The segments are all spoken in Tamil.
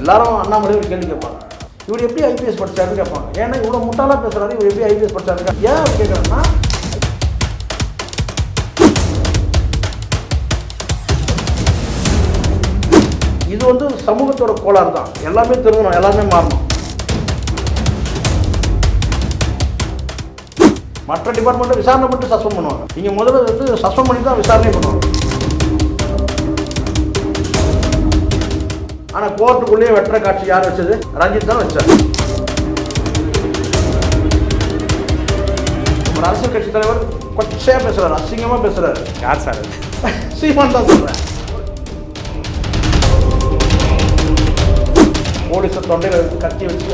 எல்லாரும் அண்ணாமலை ஒரு கேள்வி கேட்பாங்க. இவர் எப்படி ஐபிஎஸ் படித்தாருன்னு கேட்பாங்க. ஏன்னா இவ்வளோ முட்டாளாக பேசுகிறாரு இவர் எப்படி ஐபிஎஸ் படிச்சாருன்னு ஏன் அவர் கேட்குறேன்னா இது வந்து சமூகத்தோட கோளாறு தான். எல்லாமே திருந்தணும் எல்லாமே மாறணும். மற்ற டிபார்ட்மெண்ட்டை விசாரணை மட்டும் சஸ்பெண்ட் பண்ணுவாங்க. நீங்கள் முதல்ல வந்து சஸ்பெண்ட் பண்ணி தான் விசாரணை பண்ணுவாங்க. ஆனால் கோர்ட்டுக்குள்ளேயே வெட்டுற காட்சி யார் வச்சது? ரஞ்சித் தான் வச்சார். ஒரு அரசியல் கட்சி தலைவர் கொச்சையாக பேசுறாரு அசிங்கமாக பேசுறாரு. யார் சார் சீமான் தான் சொல்றேன் போலீஸை தொண்டையில் கத்தி வச்சு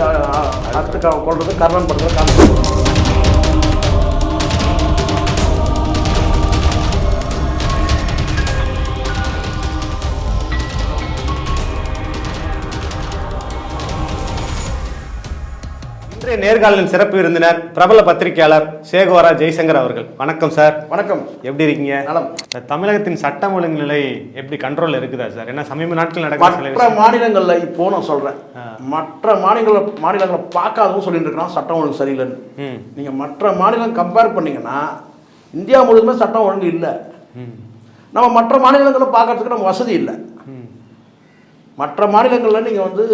அத்து கொள்றது கர்ணன் பண்ணுறது காரணம் இன்றைய நேர்காணலின் சிறப்பு விருந்தினர் பிரபல பத்திரிகையாளர் சேகோரா ஜெய்சங்கர் அவர்கள். வணக்கம் சார். வணக்கம். எப்படி இருக்கீங்க? நலம். தமிழகத்தின் சட்டம் ஒழுங்கு நிலை எப்படி கண்ட்ரோல் இருக்குதா சார்? ஏன்னா சமீப நாட்கள் நடக்கிற மற்ற மாநிலங்கள்ல இப்போ நான் சொல்றேன். மற்ற மாநில மாநிலங்களை பார்க்காதவும் சொல்லிட்டு இருக்கிறான் சட்டம் ஒழுங்கு சரியில்லைன்னு. ம். நீங்க மற்ற மாநிலம் கம்பேர் பண்ணீங்கன்னா இந்தியா முழுதுமே சட்டம் ஒழுங்கு இல்லை. நம்ம மற்ற மாநிலங்களை பார்க்கறதுக்கு நம்ம வசதி இல்லை. மற்ற மாநிலங்களில் நீங்கள் வந்து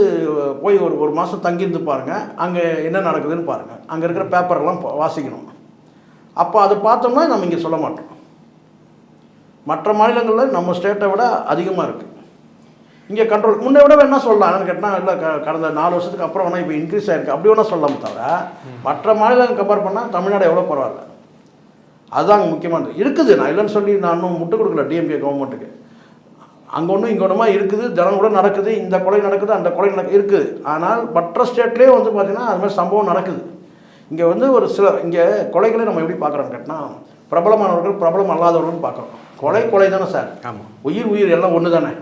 போய் ஒரு ஒரு மாதம் தங்கியிருந்து பாருங்கள் அங்கே என்ன நடக்குதுன்னு பாருங்கள் அங்கே இருக்கிற பேப்பரெல்லாம் வாசிக்கணும். அப்போ அதை பார்த்தோம்னா நம்ம இங்கே சொல்ல மாட்டோம். மற்ற மாநிலங்களில் நம்ம ஸ்டேட்டை விட அதிகமாக இருக்குது இங்கே கண்ட்ரோல் முன்னை விட வேணா சொல்லலாம். என்னன்னு கேட்டால் இல்லை க கடந்த நாலு வருஷத்துக்கு அப்புறம் வேணால் இப்போ இன்க்ரீஸ் ஆயிருக்கு. அப்படி வேணால் சொல்லலாம் தவிர மற்ற மாநிலங்கள் கம்பேர் பண்ணால் தமிழ்நாடு எவ்வளோ பரவாயில்ல. அதுதான் அங்கே முக்கியமானது. இருக்குது. நான் இல்லைன்னு சொல்லி நான் இன்னும் முட்டு கொடுக்கல டிஎம்கே கவர்மெண்ட்டுக்கு அங்கே ஒன்றும் இங்கே ஒன்றுமா இருக்குது? ஜனம் கூட நடக்குது. இந்த கொலை நடக்குது அந்த கொலை நடக்கு இருக்குது. ஆனால் மற்ற ஸ்டேட்லேயே வந்து பார்த்தீங்கன்னா அது மாதிரி சம்பவம் நடக்குது. இங்கே வந்து ஒரு சில இங்கே கொலைகளை நம்ம எப்படி பார்க்குறோம்னு கேட்டால் பிரபலமானவர்கள் பிரபலம் அல்லாதவர்கள்னு பார்க்குறோம். கொலை கொலை தானே சார். ஆமாம் உயிர் உயிர் எல்லாம் ஒன்று தானே.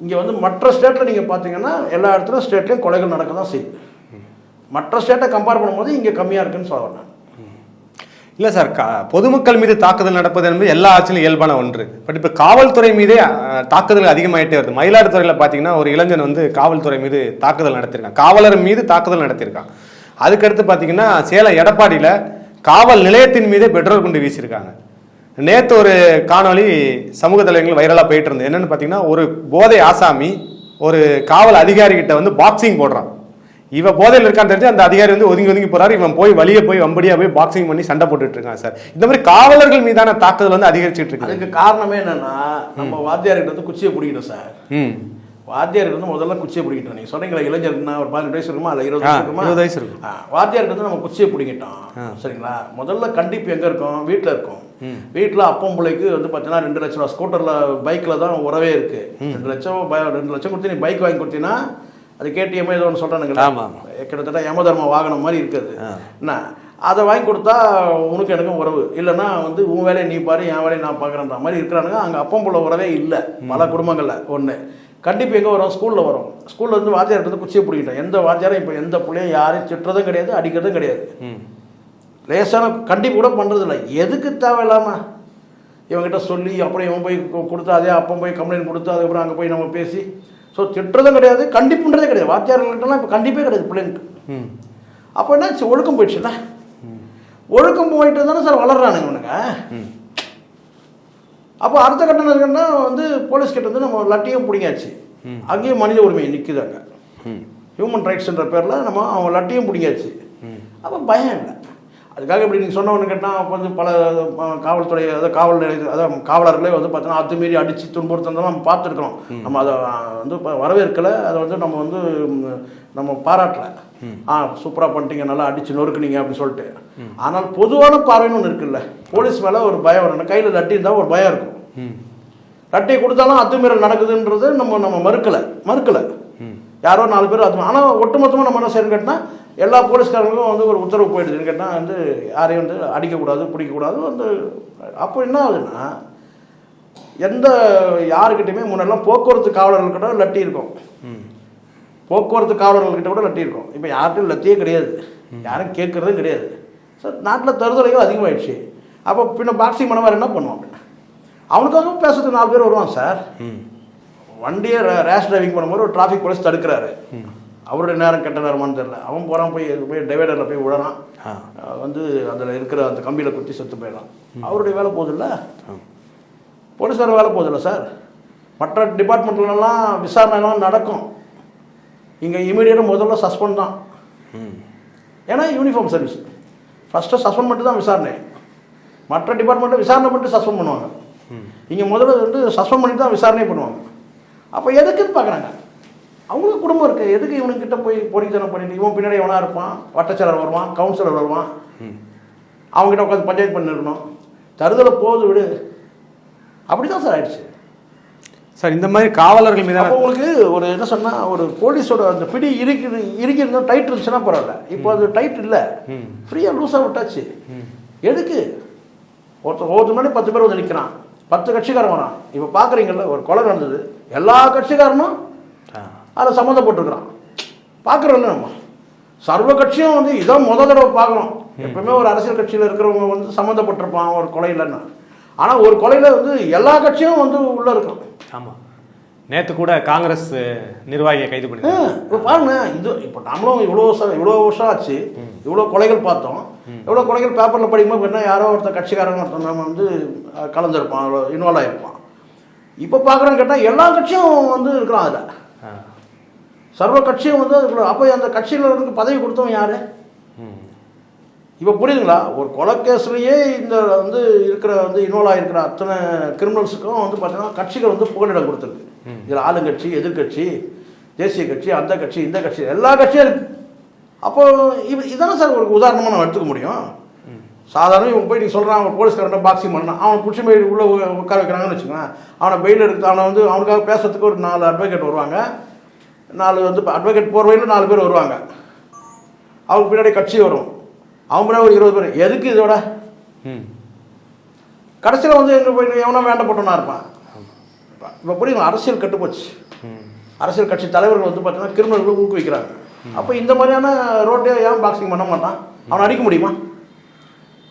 இங்கே வந்து மற்ற ஸ்டேட்டில் நீங்கள் பார்த்தீங்கன்னா எல்லா இடத்துலையும் ஸ்டேட்லேயும் கொலைகள் நடக்க தான் செய்யுது மற்ற ஸ்டேட்டை கம்பேர் பண்ணும்போது இங்கே கம்மியாக இருக்குன்னு சொல்ல நான். இல்லை சார் கா பொதுமக்கள் மீது தாக்குதல் நடப்பது என்பது எல்லா ஆட்சியிலும் இயல்பான ஒன்று. பட் இப்போ காவல்துறை மீதே தாக்குதல் அதிகமாயிட்டே வருது. மயிலாடுதுறையில் பார்த்தீங்கன்னா ஒரு இளைஞன் வந்து காவல்துறை மீது தாக்குதல் நடத்தியிருக்கான். காவலர் மீது தாக்குதல் நடத்தியிருக்கான். அதுக்கடுத்து பார்த்தீங்கன்னா சேலம் எடப்பாடியில் காவல் நிலையத்தின் மீதே பெட்ரோல் குண்டு வீசியிருக்காங்க. நேற்று ஒரு காணொளி சமூக தலைவர்கள் வைரலாக போயிட்டு இருந்தது. என்னென்னு பார்த்தீங்கன்னா ஒரு போதை ஆசாமி ஒரு காவல் அதிகாரிகிட்ட வந்து பாக்ஸிங் போடுறான். இவ போதையில் இருக்கான்னு தெரிஞ்சு அந்த அதிகாரி வந்து ஒதுங்கி ஒதுங்கி போறாரு. இவன் போய் வெளியே போய் வம்படியா போய் பாக்ஸிங் பண்ணி சண்டை போட்டுட்டு இருக்கான் சார். இந்த மாதிரி காவலர்கள் மீதான தாக்குதல் வந்து அதிகரிச்சுட்டு இருக்கு. அதுக்கு காரணமே என்னன்னா நம்ம வாத்தியார்கிட்ட வந்து குச்சியை பிடிக்கணும் சார். வாத்தியாருக்கு வந்து முதல்ல குச்சியை பிடிக்கிட்டோம். நீங்கள் சொன்னீங்களா இளைஞருக்குன்னா ஒரு பதினெட்டு வயசு இருக்குமா இல்லை இருபது இருக்குமா? இருபது வயசு இருக்கும். வாத்தியாருக்கு வந்து நம்ம குச்சியை பிடிக்கிட்டோம். சரிங்களா? முதல்ல கண்டிப்பு எங்கே இருக்கும்? வீட்டில் இருக்கும். வீட்டில் அப்பம் பிள்ளைக்கு வந்து பார்த்தீங்கன்னா ரெண்டு லட்ச ரூபா. ஸ்கூட்டரில் பைக்கில் தான் உறவே இருக்கு. ரெண்டு லட்சம் ரெண்டு லட்சம் கொடுத்து நீ பைக் வாங்கி கொடுத்தீங்கன்னா அது கேடிஎம் ஏதோ ஒன்று சொல்கிறானுங்களா ஆமா, ஆமா. கிட்டத்தட்ட யமதர்ம வாகனம் மாதிரி இருக்குது. என்ன? அதை வாங்கி கொடுத்தா உனக்கு எனக்கும் உறவு. இல்லைன்னா வந்து உன் வேலையை நீ பாரு என் வேலையை நான் பார்க்குறேன்ற மாதிரி இருக்கிறானுங்க. அங்கே அப்பம் புள்ள உறவே இல்லை. பல குடும்பங்களில் ஒன்று கண்டிப்பு எங்கே வரும்? ஸ்கூலில் வரும். ஸ்கூலில் இருந்து வாத்தியார் வந்து குச்சியை பிடிக்கிட்டோம். எந்த வாத்தியாரும் இப்போ எந்த பிள்ளையும் யாரையும் திட்டுறதும் கிடையாது அடிக்கிறதும் கிடையாது. லேசான கண்டிப்பு கூட பண்ணுறதில்ல எதுக்கு தேவையில்லாமல் இவங்ககிட்ட சொல்லி அப்புறம் இவன் போய் கொடுத்து அதே அப்போ போய் கம்ப்ளைண்ட் கொடுத்து அதுக்கப்புறம் அங்கே போய் நம்ம பேசி ஸோ திட்டுறதும் கிடையாது கண்டிப்புன்றதே கிடையாது. வாத்தியார்கள்ட்டலாம் இப்போ கண்டிப்பே கிடையாது பிள்ளைங்களுக்கு. அப்போ என்னாச்சு ஒழுக்கம் போயிடுச்சுல்ல ஒழுக்கம் போயிட்டு தானே சார் வளர்றானுங்க இவனுங்க. அப்போ அடுத்த கட்டம் என்னன்னா வந்து போலீஸ் கிட்ட வந்து நம்ம லட்டியும் பிடிங்காச்சு அங்கேயும் மனித உரிமை நிற்குது அங்கே. ஹியூமன் ரைட்ஸ்ன்ற பேரில் நம்ம அவங்க லட்டியும் பிடிங்காச்சு அப்போ பயம் இல்லை. அதுக்காக இப்படி நீங்கள் சொன்னவனு கேட்டால் அப்போ வந்து பல காவல்துறை அதாவது காவல் நிலையத்தில் அதாவது காவலர்களே வந்து பார்த்தீங்கன்னா அத்துமீறி அடித்து துன்புறுத்தலாம் நம்ம பார்த்துருக்குறோம். நம்ம அதை வந்து வரவேற்கலை அதை வந்து நம்ம வந்து நம்ம பாராட்டல. ஆ சூப்பராக பண்ணிட்டீங்க நல்லா அடிச்சு நொறுக்குனீங்க அப்படின்னு சொல்லிட்டு. ஆனால் பொதுவான பார்வைன்னு ஒன்று இருக்குல்ல போலீஸ் மேலே ஒரு பயம் வரணும். கையில் லட்டி இருந்தால் ஒரு பயம் இருக்கும். லட்டியை கொடுத்தாலும் அத்துமீறல் நடக்குதுன்றது நம்ம நம்ம மறுக்கலை மறுக்கலை. யாரோ நாலு பேர் அது ஆனால் ஒட்டுமொத்தமாக நம்ம என்ன செய்யணும் கேட்டால் எல்லா போலீஸ்காரங்களுக்கும் வந்து ஒரு உத்தரவு போயிடுதுன்னு கேட்டால் வந்து யாரையும் வந்து அடிக்கக்கூடாது பிடிக்கக்கூடாது வந்து அப்போ என்ன ஆகுதுன்னா எந்த யாருக்கிட்டையுமே முன்னெல்லாம் போக்குவரத்து காவலர்கள்கிட்ட லட்டி இருக்கும். ம். போக்குவரத்து காவலர்கள்கிட்ட கூட லட்டி இருக்கும். இப்போ யார்கிட்டையும் லத்தியே கிடையாது. யாரும் கேட்குறதும் கிடையாது. சார் நாட்டில் தருதலையும் அதிகமாகிடுச்சு அப்போ பின்ன பாக்ஸிங் பண்ண மாதிரி என்ன பண்ணுவான் அவனுக்காக பேசுறதுக்கு நாலு பேர் வருவான் சார். வண்டியை ரேஷ் டிரைவிங் பண்ணும்போது ஒரு டிராஃபிக் போலீஸ் தடுக்கிறாரு. அவருடைய நேரம் கெட்ட நேரமான்னு தெரியல. அவன் போகிறான் போய் போய் டிவைடரில் போய் விழறான். வந்து அதில் இருக்கிற அந்த கம்பியில் குத்தி செத்து போயிடலாம் அவருடைய வேலை போகுதுல்ல? போலீஸார் வேலை போகுதுல்ல சார்? மற்ற டிபார்ட்மெண்ட்லலாம் விசாரணைலாம் நடக்கும். இங்கே இமீடியட்டாக முதல்ல சஸ்பெண்ட் தான். ம். ஏன்னா யூனிஃபார்ம் சர்வீஸ் ஃபஸ்ட்டு சஸ்பெண்ட் பண்ணிட்டு தான் விசாரணை. மற்ற டிபார்ட்மெண்ட்டில் விசாரணை பண்ணிட்டு சஸ்பெண்ட் பண்ணுவாங்க. இங்கே முதல்ல வந்து சஸ்பெண்ட் பண்ணிட்டு தான் விசாரணை பண்ணுவாங்க. அப்போ எதுக்குன்னு பார்க்குறாங்க அவங்களுக்கு குடும்பம் இருக்குது எதுக்கு இவனுக்கிட்ட போய் பொறித்தனம் பண்ணிட்டு இவன் பின்னாடி எவனா இருப்பான்? வட்டச்செயலர் வருவான் கவுன்சிலர் வருவான். அவங்ககிட்ட உட்காந்து பஞ்சாயத்து பண்ணிருக்கணும். தருதலை போகுது விடு. அப்படி தான் சார் ஆயிடுச்சு. சார் இந்த மாதிரி காவலர்கள் அப்போ உங்களுக்கு ஒரு என்ன சொன்னா ஒரு போலீஸோட அந்த பிடி இறுக்கி இருந்தால் டைட் இருந்துச்சுன்னா பரவாயில்ல. இப்போ அது டைட் இல்லை. ஃப்ரீயாக லூஸாக விட்டாச்சு. எதுக்கு? ஒருத்தர் ஒவ்வொருத்தர் முன்னாடி பத்து பேர் வந்து நிற்கிறான் பத்து கட்சிக்காரன் வரான். இப்போ பார்க்குறீங்கல்ல ஒரு கொலை நடந்தது. எல்லா கட்சிக்காரனும் அதில் சம்மந்தப்பட்டிருக்கிறான். பார்க்குறோம்ல நம்ம. சர்வ கட்சியும் வந்து இதான் முத தடவை பார்க்குறோம் எப்பவுமே ஒரு அரசியல் கட்சியில் இருக்கிறவங்க வந்து சம்மந்தப்பட்டிருப்பான் ஒரு கொலை இல்லைன்னா. ஆனால் ஒரு கொலையில் வந்து எல்லா கட்சியும் வந்து உள்ளே இருக்கும் ஆமாம் நேற்று கூட காங்கிரஸ் நிர்வாகியை கைது பண்ணி இப்போ பாருங்க இது இப்போ நம்மளும் இவ்வளோ வருஷம் இவ்வளோ வருஷம் ஆச்சு. இவ்வளோ கொலைகள் பார்த்தோம். இவ்வளோ கொலைகள் பேப்பரில் படிக்கும்போது என்ன யாரோ ஒருத்தர் கட்சிக்காரங்க ஒருத்தன் நம்ம வந்து கலந்துருப்பான் இன்வால்வ் ஆகிருப்பான் இப்போ பார்க்குறோன்னு கேட்டால் எல்லா கட்சியும் வந்து இருக்கிறான் அதில். சர்வ கட்சியும் வந்து அதுக்குள்ள அப்போ அந்த கட்சியில் இருந்து பதவி கொடுத்தவன் யாரு? இப்போ புரியுதுங்களா? ஒரு கொலை கேஸ்லயே இந்த வந்து இருக்கிற வந்து இன்வால்வ் ஆகிருக்கிற அத்தனை கிரிமினல்ஸுக்கும் வந்து பார்த்தீங்கன்னா கட்சிகள் வந்து புகலிடம் கொடுத்துருக்கு. இதில் ஆளுங்கட்சி எதிர்க்கட்சி தேசிய கட்சி அந்த கட்சி இந்த கட்சி எல்லா கட்சியும் இருக்கு. அப்போ இது இதானே சார் ஒரு உதாரணமாக நம்ம எடுத்துக்க முடியும்? சாதாரண இவங்க போய் நீ சொல்கிறான் அவன் போலீஸ்காரன்ட்ட பாக்ஸிங் பண்ணான். அவனை பிடிச்சி போய் உள்ளே உட்கார வைக்கிறாங்கன்னு வச்சுக்கோங்க அவனை பெயில் எடுத்து அவனை வந்து அவனுக்காக பேசுறதுக்கு ஒரு நாலு அட்வொகேட் வருவாங்க. நாலு வந்து அட்வொகேட் போகிற வரையிலும் நாலு பேர் வருவாங்க. அவங்க பின்னாடி கட்சி வரும். அவங்க பின்னாடி ஒரு இருபது பேர். எதுக்கு இதோட? ம். கடைசியில் வந்து எங்கே போய் எவனோ வேண்டப்பட்டவனா இருப்பான். இப்போ புரியுது அரசியல் கட்டுப்போச்சு அரசியல் கட்சி தலைவர்கள் வந்து பார்த்தீங்கன்னா கிரிமினல்களை ஊக்குவிக்கிறாங்க. அப்போ இந்த மாதிரியான ரோட்டே ஏன் பாக்ஸிங் பண்ண மாட்டான்? அவனை அடிக்க முடியுமா?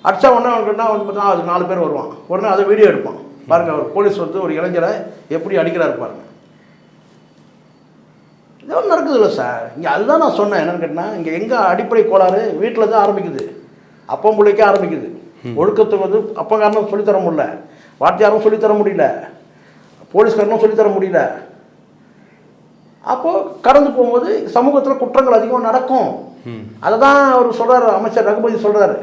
அடிச்சா உடனே அவனுக்குன்னா வந்து பார்த்தீங்கன்னா அது நாலு பேர் வருவான். உடனே அதை வீடியோ எடுப்பான். பாருங்க அவர் போலீஸ் வந்து ஒரு இளைஞரை எப்படி அடிக்கிறாரு பாருங்க. இதெல்லாம் நடக்குது இல்லை சார். இங்கே அதுதான் நான் சொன்னேன். என்னன்னு கேட்டால் இங்கே எங்கே அடிப்படை கோளாறு வீட்டில் தான் ஆரம்பிக்குது. அப்பம் பிள்ளைக்கே ஆரம்பிக்குது. ஒழுக்கத்துக்கு வந்து அப்பங்காரனும் சொல்லித்தர முடியல. வாத்தியாரும் சொல்லித்தர முடியல. போலீஸ்காரனும் சொல்லித்தர முடியல. அப்போது கடந்து போகும்போது சமூகத்தில் குற்றங்கள் அதிகமாக நடக்கும். அதை தான் அவர் சொல்கிறாரு அமைச்சர் ரகுபதி சொல்கிறாரு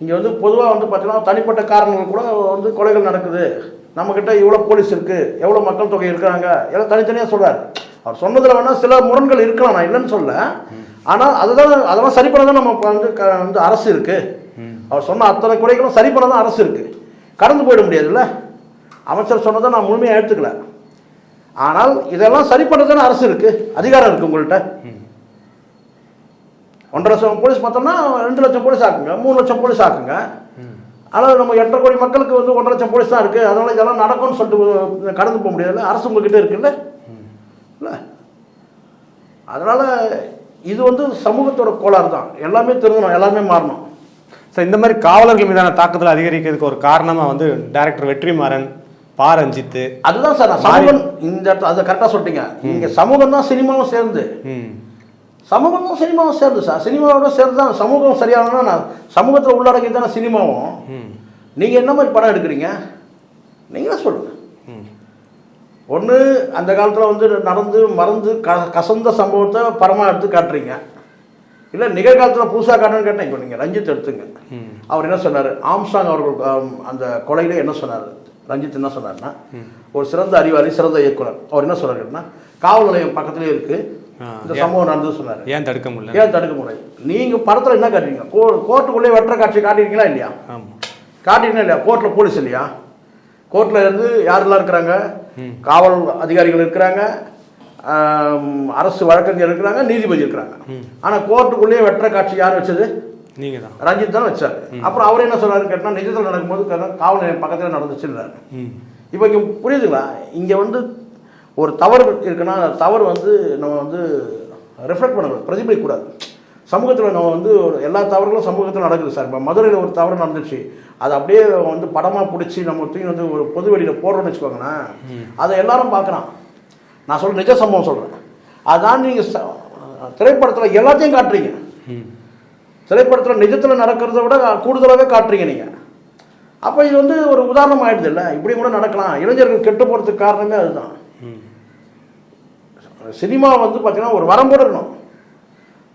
இங்கே வந்து பொதுவாக வந்து பார்த்தீங்கன்னா தனிப்பட்ட காரணங்கள் கூட வந்து கொலைகள் நடக்குது. நம்மக்கிட்ட இவ்வளோ போலீஸ் இருக்குது எவ்வளோ மக்கள் தொகை இருக்கிறாங்க எல்லாம் தனித்தனியாக சொல்கிறார் அவர் சொன்னதில் வேணால் சில முரண்கள் இருக்கலாம் நான் இல்லைன்னு சொல்ல ஆனால் அதுதான் அதெல்லாம் சரி பண்ண தான் நம்ம வந்து க வந்து அரசு இருக்குது அவர் சொன்ன அத்தனை குறைகளும் சரி பண்ண தான் அரசு இருக்குது கடந்து போயிட முடியாதுல்ல? அமைச்சர் சொன்னதை நான் முழுமையாக எடுத்துக்கல ஆனால் இதெல்லாம் சரி பண்ணுறதுன்னு அரசு இருக்குது அதிகாரம் இருக்குது உங்கள்கிட்ட ஒன்றரை லட்சம் போலீஸ் பார்த்தோம்னா ரெண்டு லட்சம் போலீஸ் ஆக்குங்க மூணு லட்சம் போலீஸ் ஆக்குங்க. ஆனால் நம்ம எட்டரை கோடி மக்களுக்கு வந்து ஒன்றரை லட்சம் போலீஸ் தான் இருக்குது அதனால் இதெல்லாம் நடக்கும்னு சொல்லிட்டு கடந்து போக முடியாதுல்ல? அரசு உங்ககிட்ட இருக்குல்ல? இல்லை? அதனால் இது வந்து சமூகத்தோட கோளாறு தான். எல்லாமே திருந்தணும் எல்லாமே மாறணும். சார் இந்த மாதிரி காவலர்கள் மீதான தாக்குதல் அதிகரிக்கிறதுக்கு ஒரு காரணமாக வந்து டைரக்டர் வெற்றிமாறன் பா ரஞ்சித்து அதுதான் சார் சமூகம் இந்த இடத்துல அதை கரெக்டாக சொல்லிட்டீங்க. இங்கே சமூகம் தான் சினிமாவும் சேர்ந்து. ம் சமூகம் தான் சினிமாவும் சேர்ந்து சார் சினிமாவோட சேர்ந்து தான் சமூகம் சரியானனா நான் சமூகத்தில் உள்ளடக்கி தானே சினிமாவும் நீங்கள் என்ன மாதிரி படம் எடுக்கிறீங்க? நீங்களே சொல்லுங்கள் ஒன்று அந்த காலத்தில் வந்து நடந்து மறந்து க கசந்த சம்பவத்தை படமாக எடுத்து காட்டுறீங்க. இல்லை நிகழ்காலத்தில் புதுசாக காட்டணும்னு கேட்டேன். இப்போ நீங்கள் ரஞ்சித் எடுத்துங்க. அவர் என்ன சொன்னார்? ஆம்ஸ்டாங் அவர்கள் அந்த கொலையில் என்ன சொன்னார்? ரஞ்சித் என்ன சொன்னார்னா ஒரு சிறந்த அறிவாளி சிறந்த இயக்குனர். அவர் என்ன சொன்னார்னா காவல் நிலையம் பக்கத்துலேயே இருக்குது இந்த சம்பவம் நடந்தது சொன்னார். ஏன் தடுக்க முடியல? ஏன் தடுக்க முடியாது நீங்கள் படத்தில் என்ன காட்டுறீங்க கோ கோர்ட்டுக்குள்ளே வெட்டுற காட்சி காட்டியிருக்கீங்களா இல்லையா? காட்டினா இல்லையா? கோர்ட்டில் போலீஸ் இல்லையா? கோர்ட்டில் இருந்து யாரெல்லாம் இருக்கிறாங்க. காவல் அதிகாரிகள் இருக்கிறாங்க. அரசு வழக்கறிஞர் இருக்கிறாங்க நீதிபதி இருக்கிறாங்க. ஆனால் கோர்ட்டுக்குள்ளேயே வெட்டுற காட்சி யார் வச்சது? நீங்கள் தான். ரஞ்சித் தான் வச்சார். அப்புறம் அவர் என்ன சொல்றாரு கேட்டால் நிஜத்தில் நடக்கும்போது காவல் நிலையம் பக்கத்தில் நடந்துச்சுன்றாரு. இப்போ இங்கே புரியுதுங்களா? இங்கே வந்து ஒரு தவறு இருக்குன்னா அந்த தவறு வந்து நம்ம வந்து ரிஃப்ளெக்ட் பண்ணக்கூடாது பிரதிபலிக்கக்கூடாது. சமூகத்தில் நம்ம வந்து ஒரு எல்லா தவறுகளும் சமூகத்தில் நடக்குது சார். இப்போ மதுரையில் ஒரு தவறு நடந்துச்சு அதை அப்படியே வந்து படமாக பிடிச்சி நம்ம தூக்கி வந்து ஒரு பொது வெளியில் போடுறோம்னு வச்சுக்கோங்களேன். அதை எல்லாரும் பார்க்குறான் நான் சொல்ற நிஜ சம்பவம் சொல்கிறேன் அதான் நீங்கள் திரைப்படத்தில் எல்லாத்தையும் காட்டுறீங்க. திரைப்படத்தில் நிஜத்தில் நடக்கிறத விட கூடுதலாகவே காட்டுறீங்க நீங்கள் அப்போ இது வந்து ஒரு உதாரணம் ஆயிடுது இல்லை? இப்படி கூட நடக்கலாம். இளைஞர்கள் கெட்டு போகிறதுக்கு காரணமே அதுதான். சினிமா வந்து பார்த்தீங்கன்னா ஒரு வரம்போடு இருக்கணும்.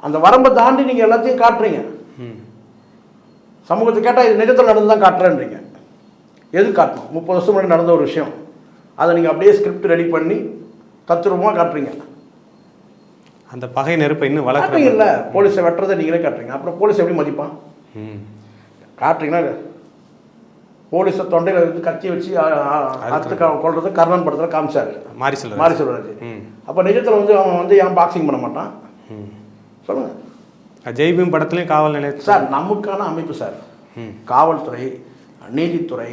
அந்த வரம்பை தாண்டி நீங்கள் எல்லாத்தையும் காட்டுறீங்க. சமூகத்தை கேட்டால் இது நிஜத்தில் நடந்து தான் காட்டுறேன்றீங்க. எது காட்டணும்? முப்பது வருஷம் முன்னாடி நடந்த ஒரு விஷயம். அதை நீங்கள் அப்படியே ஸ்கிரிப்ட் ரெடி பண்ணி தத்துரூபமாக காட்டுறீங்க. அந்த பகை நெருப்பை இன்னும் வளர்க்குற காட்டுறீங்கல்ல போலீஸை வெட்டுறதை நீங்களே காட்டுறீங்க. அப்புறம் போலீஸ் எப்படி மதிப்பான்? ம். காட்டுறீங்கன்னா போலீஸை தொண்டையில் வச்சு கத்தி வச்சு அறுத்து க- கொல்றது கர்ணன் படத்தில் காமிச்சாரு. மாறி சொல்லுங்க மாரி சொல்றாரு ம். அப்போ நிஜத்தில் வந்து அவன் வந்து ஏன் பாக்ஸிங் பண்ண மாட்டான்? சொல்லுங்கள் ஜெய்பீம் படத்துலையும் காவல் நிலையத்தில் சார் நமக்கான அமைப்பு சார். காவல்துறை நீதித்துறை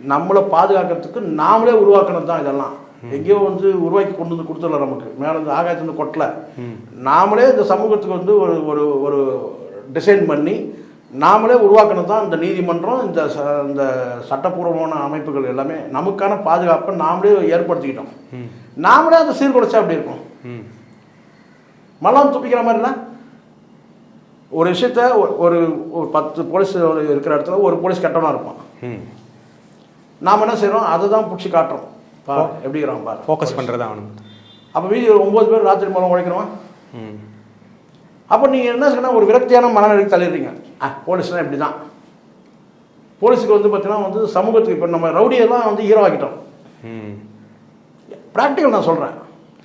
நம்மளை பாதுகாக்கிறதுக்கு நாமளே உருவாக்கணும் தான் இதெல்லாம். எங்கேயோ வந்து உருவாக்கி கொண்டு வந்து கொடுத்துடல நமக்கு. மேலே இருந்து ஆகாயத்துலேருந்து கொட்டல. நாமளே இந்த சமூகத்துக்கு வந்து ஒரு ஒரு ஒரு டிசைன் பண்ணி நாமளே உருவாக்கணும் தான் இந்த நீதிமன்றம் இந்த ச இந்த சட்டப்பூர்வமான அமைப்புகள் எல்லாமே. நமக்கான பாதுகாப்பை நாமளே ஏற்படுத்திக்கிட்டோம். நாமளே அதை சீர்குலைச்சா அப்படி இருக்கும்? ம். மலம் துப்பிக்கிற மாதிரினா ஒரு விஷயத்த ஒரு- ஒரு பத்து போலீஸ் இருக்கிற இடத்துல ஒரு போலீஸ் கெட்டவனா இருப்பான். ம். நாம் என்ன செய்கிறோம் அதை தான் பிடிச்சி காட்டுறோம். பாரு எப்படி இருக்கிறான் பாரு. ஃபோக்கஸ் பண்ணுறது அவனுக்கு அப்போ மீதி ஒரு ஒம்பது பேர் ராத்திரி மூலம் உழைக்கிறோம் ம். அப்போ நீங்கள் என்ன செய்யணும்? ஒரு விரக்தியான மனநிலைக்கு தள்ளிடுறீங்க. ஆ போலீஸ்லாம் இப்படி தான் போலீஸுக்கு வந்து பார்த்தீங்கன்னா வந்து சமூகத்துக்கு இப்போ நம்ம ரவுடியெல்லாம் வந்து ஹீரோ ஆக்கிட்டோம். ம். ப்ராக்டிக்கல் நான் சொல்கிறேன்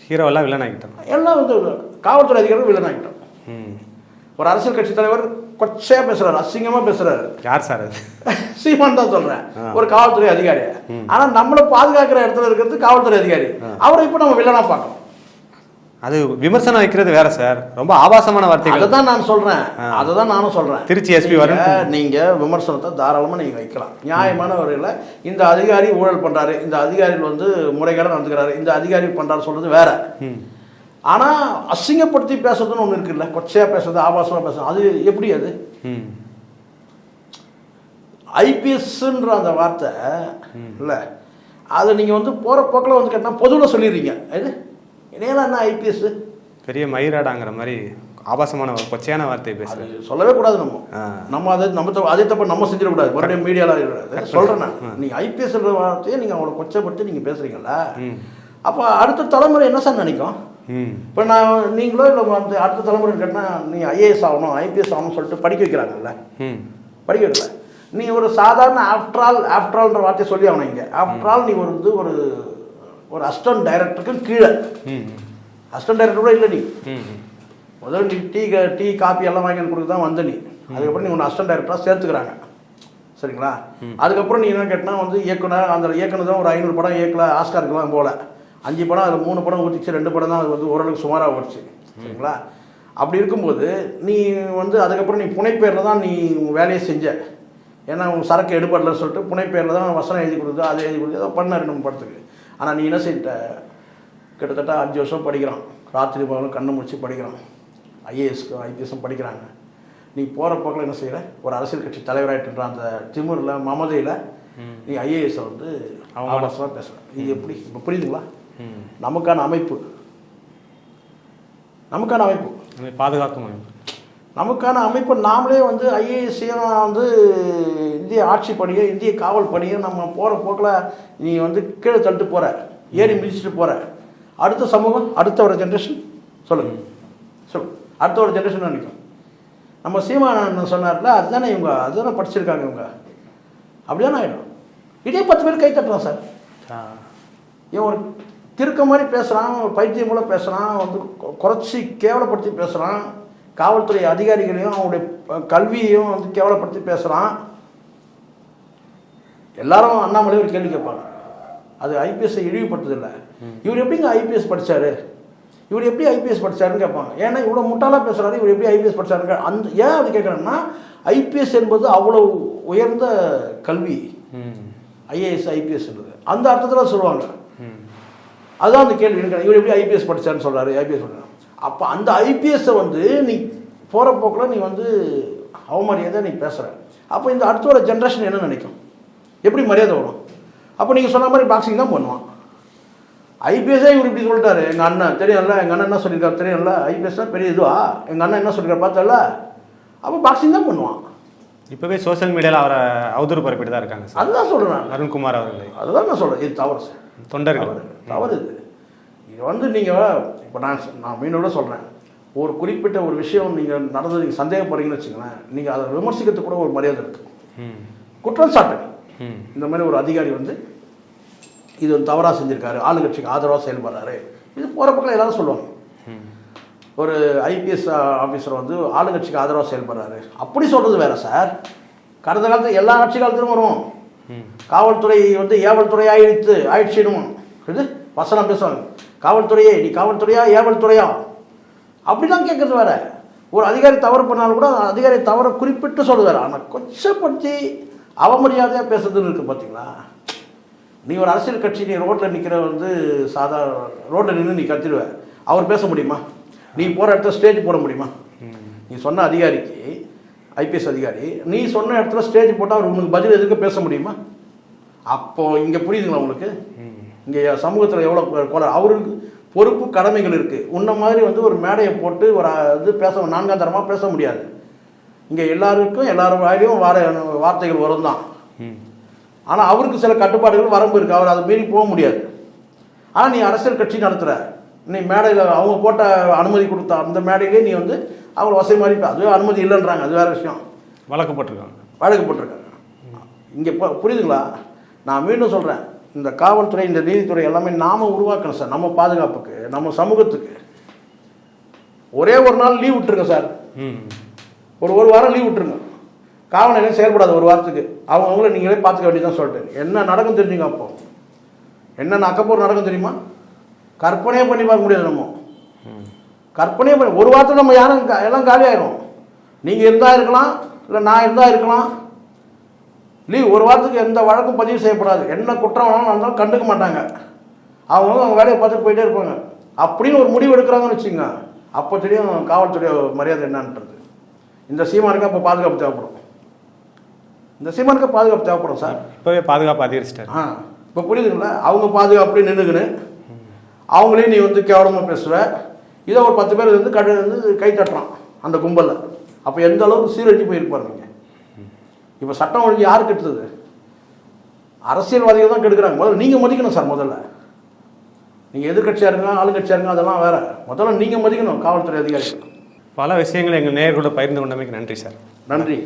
ஹீரோவெல்லாம் வில்லன் ஆகிட்டான் எல்லாம் வந்து காவல்துறை அதிகாரிகள் வில்லன் ஆகிட்டோம் ம். ஒரு அரசியல் கட்சி தலைவர் கொச்சையாக பேசுகிறாரு அசிங்கமாக பேசுகிறாரு யார் சார் அது? சீமான் தான் சொல்றேன். ஆ. ஒரு காவல்துறை அதிகாரி. ஆனா நம்மளை பாதுகாக்கிற இடத்துல இருக்கிறது காவல்துறை அதிகாரி. அவரை இப்போ நம்ம வில்லனா பார்க்கணும். அது விமர்சனம் வைக்கிறது வேற சார். ரொம்ப ஆபாசமான அதை வார்த்தைகள். தான் நான் சொல்றேன். ஆ. அதை தான் நானும் சொல்றேன். திருச்சி SP வருண். நீங்க- நீங்க விமர்சனத்தை தாராளமா நீங்க வைக்கலாம். நியாயமான வகையில் இந்த அதிகாரி ஊழல் பண்றாரு. இந்த அதிகாரிகள் வந்து முறைகேட நடந்துக்கிறாரு. இந்த அதிகாரி பண்றாரு சொல்றது வேற. ம். ஆனா அசிங்கப்படுத்தி பேசுறதுன்னு ஒண்ணு இருக்குல்ல. கொச்சையா பேசுறது ஆபாசமா பேசுறது. அது எப்படி அது? ஐபிஎஸ்ன்ற அந்த வார்த்தை இல்லை. அதை நீங்கள் வந்து போகிற போக்கில் வந்து கேட்டால் பொதுவில் சொல்லிடுறீங்க. இது? என்ன ஐபிஎஸ் பெரிய மயிராடாங்கிற மாதிரி ஆபாசமான ஒரு கொச்சையான வார்த்தை அது பேசுகிறேன் சொல்லவே கூடாது நம்ம. நம்ம அதை நம்ம அதே தப்ப நம்ம செஞ்சிடக்கூடாது. மறுபடியும் மீடியாவில் சொல்கிறேன் நான். நீங்கள் ஐபிஎஸ்ன்ற வார்த்தையை நீங்கள் அவங்கள கொச்சைப்படுத்தி நீங்கள் பேசுகிறீங்களா அப்போ அடுத்த தலைமுறை என்ன சார் நினைக்கும்? இப்போ நான் நீங்களோ இல்லை வந்து அடுத்த தலைமுறை கேட்டால் நீ ஐஏஎஸ் ஆகணும் ஐபிஎஸ் ஆகணும்னு சொல்லிட்டு படிக்க வைக்கிறாங்கல்ல. படிக்க வைக்கல. நீ ஒரு சாதாரண ஆஃப்டர் ஆல் ஆஃப்டர் ஆல்ன்ற வார்த்தையை சொல்லி ஆகணும் இங்கே. ஆஃப்டர் ஆல் நீ ஒரு வந்து ஒரு ஒரு அஸ்டன் டைரக்டருக்கும் கீழே. அஸ்டன் டைரக்டர் கூட இல்லை நீ. முதல் நீ டீ க- டீ காப்பி எல்லாம் வாங்கி கொடுத்து தான் வந்த நீ. அதுக்கப்புறம் நீ உன்னை அஸ்டன் டைரக்டராக சேர்த்துக்கிறாங்க. சரிங்களா? அதுக்கப்புறம் நீ என்ன கேட்டினா வந்து இயக்குனர் அந்த இயக்குனர் தான் ஒரு ஐநூறு படம் இயக்கல ஆஸ்காருக்குலாம் போகல அஞ்சு படம் அதில் மூணு படம் ஊற்றிச்சு ரெண்டு படம் தான் அது வந்து ஓரளவுக்கு சுமாராக ஓடிச்சு. சரிங்களா? அப்படி இருக்கும்போது நீ வந்து அதுக்கப்புறம் நீ புனைப்பேரில் தான் நீ வேலையை செஞ்ச. ஏன்னா உங்கள் சரக்கு எடுபடலன்னு சொல்லிட்டு புனைப்பேரில் தான் வசனம் எழுதி கொடுத்து அதை எழுதி கொடுத்து ஏதோ பண்ண ரெண்டு மூணு படத்துக்கு. ஆனால் நீ என்ன செய்யிட்ட? கிட்டத்தட்ட அஞ்சு வருஷம் படிக்கிறான். ராத்திரி பகலும் கண்ணு முடிச்சு படிக்கிறான். ஐஏஎஸ்க்கு ஐபிஎஸ்ஸும் படிக்கிறாங்க. நீ போகிற போக்கில் என்ன செய்கிற ஒரு அரசியல் கட்சி தலைவராயிட்டுன்ற அந்த திமிரில் மமதையில் நீ ஐஏஎஸை வந்து. அவமானமாக பேசுகிற இது எப்படி? இப்போ புரியுதுங்களா? நமக்கான அமைப்பு. நமக்கான அமைப்பு. பாதுகாக்கும் அமைப்பு. நமக்கான அமைப்பு நாமளே வந்து ஐஏஎஸ்ஸையும் வந்து இந்திய ஆட்சி பணியை இந்திய காவல் பணியை நம்ம போகிற போக்கில் நீ வந்து கீழே தள்ளிட்டு போகிற ஏறி மிதிச்சுட்டு போகிற அடுத்த சமூகம் அடுத்த ஒரு ஜென்ரேஷன் சொல்லுங்கள் சொல்லு அடுத்த ஒரு ஜென்ரேஷன் நினைக்கும்? நம்ம சீமானன் சொன்னார்ல அதுதானே இவங்க அதுதானே படிச்சிருக்காங்க இவங்க. அப்படிதானே ஆகிடும் இதே பத்து பேர் கை தட்டுறோம் சார். இவன் ஒரு திருக்க மாதிரி பேசுகிறான் ஒரு பைத்தியம் மூலம் பேசுகிறான் வந்து குறைச்சி கேவலப்படுத்தி பேசுகிறான் காவல்துறை அதிகாரிகளையும் ப- கல்வியையும் வந்து கேவலப்படுத்தி பேசுகிறான் எல்லாரும் அண்ணாமலை ஒரு கேள்வி கேட்பாங்க. அது ஐபிஎஸ்ஸை இழிவுபடுத்ததில்லை இவர் எப்படிங்க ஐபிஎஸ் படிச்சாரு? இவர் எப்படி ஐபிஎஸ் படிச்சாருன்னு கேட்பாங்க. ஏன்னா இவ்வளோ முட்டாளாக பேசுகிறாரு இவர் எப்படி ஐபிஎஸ் படிச்சாருங்க அந்த ஏன் அது கேட்குறேன்னா ஐபிஎஸ் என்பது அவ்வளோ உயர்ந்த கல்வி. ஐஏஎஸ் ஐபிஎஸ்ன்றது அந்த அர்த்தத்தில் சொல்லுவாங்க. அதுதான் அந்த கேள்வி. இவர் எப்படி ஐபிஎஸ் படிச்சாருன்னு சொல்றாரு. ஐபிஎஸ் படிச்சாரு. அப்போ அந்த ஐபிஎஸ்ஸை வந்து நீ போகிற போக்கில் நீ வந்து அவமரியாதை நீ பேசுகிற அப்போ இந்த அடுத்த ஒரு ஜென்ரேஷன் என்ன நினைக்கும்? எப்படி மரியாதை வரும்? அப்போ நீங்கள் சொன்ன மாதிரி பாக்ஸிங் தான் பண்ணுவான். ஐபிஎஸ்ஸே இவர் இப்படி சொல்லிட்டாரு. எங்கள் அண்ணன் தெரியும்ல? எங்கள் அண்ணன் என்ன சொல்லியிருக்காரு தெரியும்ல? ஐபிஎஸ் தான் பெரிய இதுவா? எங்கள் அண்ணன் என்ன சொல்லியிருக்காரு பார்த்தல அப்போ பாக்ஸிங் தான் பண்ணுவான். இப்போவே சோஷியல் மீடியாவில் அவரை அவதூறு பரப்பிட்டு தான் இருக்காங்க அதுதான் சொல்கிறேன் அருண்குமார் அவர்களை. அதுதான் நான் சொல்கிறேன் இது தவறு சார். தொண்டர்கள். தவறு இது. இது வந்து நீங்கள் இப்போ நான் நான் மீனோட சொல்கிறேன் ஒரு குறிப்பிட்ட ஒரு விஷயம் நீங்கள் நடந்தது நீங்கள் சந்தேகப்படுறீங்கன்னு வச்சுங்களேன் நீங்கள் அதை விமர்சிக்கிறதுக்கு கூட ஒரு மரியாதை இருக்குது ம். குற்றம் சாட்டுங்க ம். இந்த மாதிரி ஒரு அதிகாரி வந்து இது வந்து தவறாக செஞ்சுருக்காரு ஆளுங்கட்சிக்கு ஆதரவாக செயல்படுறாரு. இது போகிற பக்கம் எல்லாரும் சொல்லுவாங்க. ஒரு ஐபிஎஸ் ஆஃபீஸர் வந்து ஆளுங்கட்சிக்கு ஆதரவாக செயல்படுறாரு. அப்படி சொல்கிறது வேற சார். கடந்த காலத்தில் எல்லா ஆட்சி காலத்திலும் வரும் காவல்துறை வந்து ஏவல் துறை ஆயிடுத்து ஆயிடுச்சிடும் இது வசனம் பேசுவாங்க. காவல்துறையே நீ காவல்துறையா ஏவல் துறையா அப்படிலாம் கேட்குறது வேற. ஒரு அதிகாரி தவறு பண்ணாலும் கூட அதிகாரி தவறை குறிப்பிட்டு சொல்லுவார். ஆனால் கொச்சப்படுத்தி அவமரியாதையாக பேசுறதுன்னு இருக்குது பார்த்தீங்களா நீ ஒரு அரசியல் கட்சி நீ ரோட்டில் நிற்கிற வந்து சாதாரண ரோட்டில் நின்று நீ கத்திடுவ. அவர் பேச முடியுமா? நீ போகிற இடத்துல ஸ்டேஜ் போட முடியுமா? நீ சொன்ன அதிகாரிக்கு ஐபிஎஸ் அதிகாரி நீ சொன்ன இடத்துல ஸ்டேஜ் போட்டால் அவர் உனக்கு பதில் எதுக்கு பேச முடியுமா? அப்போ இங்கே புரியுதுங்களா உங்களுக்கு? இங்கே சமூகத்தில் எவ்வளோ கோல அவருக்கு பொறுப்பு கடமைகள் இருக்குது உன்ன மாதிரி வந்து ஒரு மேடையை போட்டு ஒரு இது பேச நான்காம் தரமாக பேச முடியாது. இங்கே எல்லாருக்கும் எல்லாரும் வாயிலையும் வார வார்த்தைகள் வரும் தான் ஆனால் அவருக்கு சில கட்டுப்பாடுகள் வரம்பு இருக்குது அவர் அதை மீறி போக முடியாது. ஆனால் நீ அரசியல் கட்சி நடத்துகிற நீ மேடையில் அவங்க போட்ட அனுமதி கொடுத்த அந்த மேடையிலே நீ வந்து அவங்க வசதி மாதிரி அதுவே அனுமதி இல்லைன்றாங்க. அது வேற விஷயம். வழக்கப்பட்டிருக்காங்க வழக்கப்பட்டிருக்காங்க இங்கே புரியுதுங்களா? நான் மீண்டும் சொல்கிறேன் இந்த காவல்துறை இந்த நீதித்துறை எல்லாமே நாம உருவாக்கணும் சார் நம்ம பாதுகாப்புக்கு நம்ம சமூகத்துக்கு. ஒரே ஒரு நாள் லீவ் விட்டுருங்க சார். ம். ஒரு ஒரு வாரம் லீவ் விட்டுருங்க. காவல் நிலையம் செயல்படாது ஒரு வாரத்துக்கு. அவங்க அவங்கள நீங்களே பார்த்துக்க வேண்டியதான் சொல்லிட்டு. என்ன நடக்கும் தெரிஞ்சுங்க அப்போ. என்னென்ன அக்கப்போர் நடக்கும் தெரியுமா? கற்பனையே பண்ணி பார்க்க முடியாது நம்ம. கற்பனையே பண்ணி ஒரு வாரத்தில் நம்ம யாரும் எல்லாம் காலியாயிரும். நீங்கள் இருந்தால் இருக்கலாம் இல்லை நான் இருந்தால் இருக்கலாம். லீவ் ஒரு வாரத்துக்கு எந்த வழக்கும் பதிவு செய்யப்படாது. என்ன குற்றம் வேணாலும் நடந்தாலும் கண்டுக்க மாட்டாங்க. அவங்க அவங்க வேலையை பார்த்துட்டு போயிட்டே இருப்பாங்க. அப்படின்னு ஒரு முடிவு எடுக்கிறாங்கன்னு வச்சுங்க அப்போ தெரியும் காவல்துறை மரியாதை என்னன்றது. இந்த சீமானுக்கு அப்போ பாதுகாப்பு தேவைப்படும். இந்த சீமானுக்கு பாதுகாப்பு தேவைப்படும் சார். இப்போவே பாதுகாப்பு அதிகரிச்சிட்டாரு. ஆ இப்போ புரியுதுங்களா? அவங்க பாதுகாப்பு நின்றுக்குன்னு அவங்களே நீ வந்து கேவலமாக பேசுவ இதை ஒரு பத்து பேர் வந்து கடை வந்து கை தட்டுறான் அந்த கும்பலில். அப்போ எந்த அளவுக்கு சீரழிஞ்சு போயிருப்பாரு நீங்கள் இப்போ சட்டம் ஒழுங்கு யார் கெடுத்தது? அரசியல்வாதிகள் தான் கெடுக்குறாங்க. முதல்ல நீங்கள் மதிக்கணும் சார் முதல்ல. நீங்கள் எதிர்கட்சியாக இருங்க ஆளுங்கட்சியாக இருங்க அதெல்லாம் வேற. முதல்ல நீங்கள் மதிக்கணும் காவல்துறை அதிகாரிகள். பல விஷயங்களை எங்கள் நேயர்களோட பகிர்ந்து கொண்டமைக்கு நன்றி சார். நன்றி.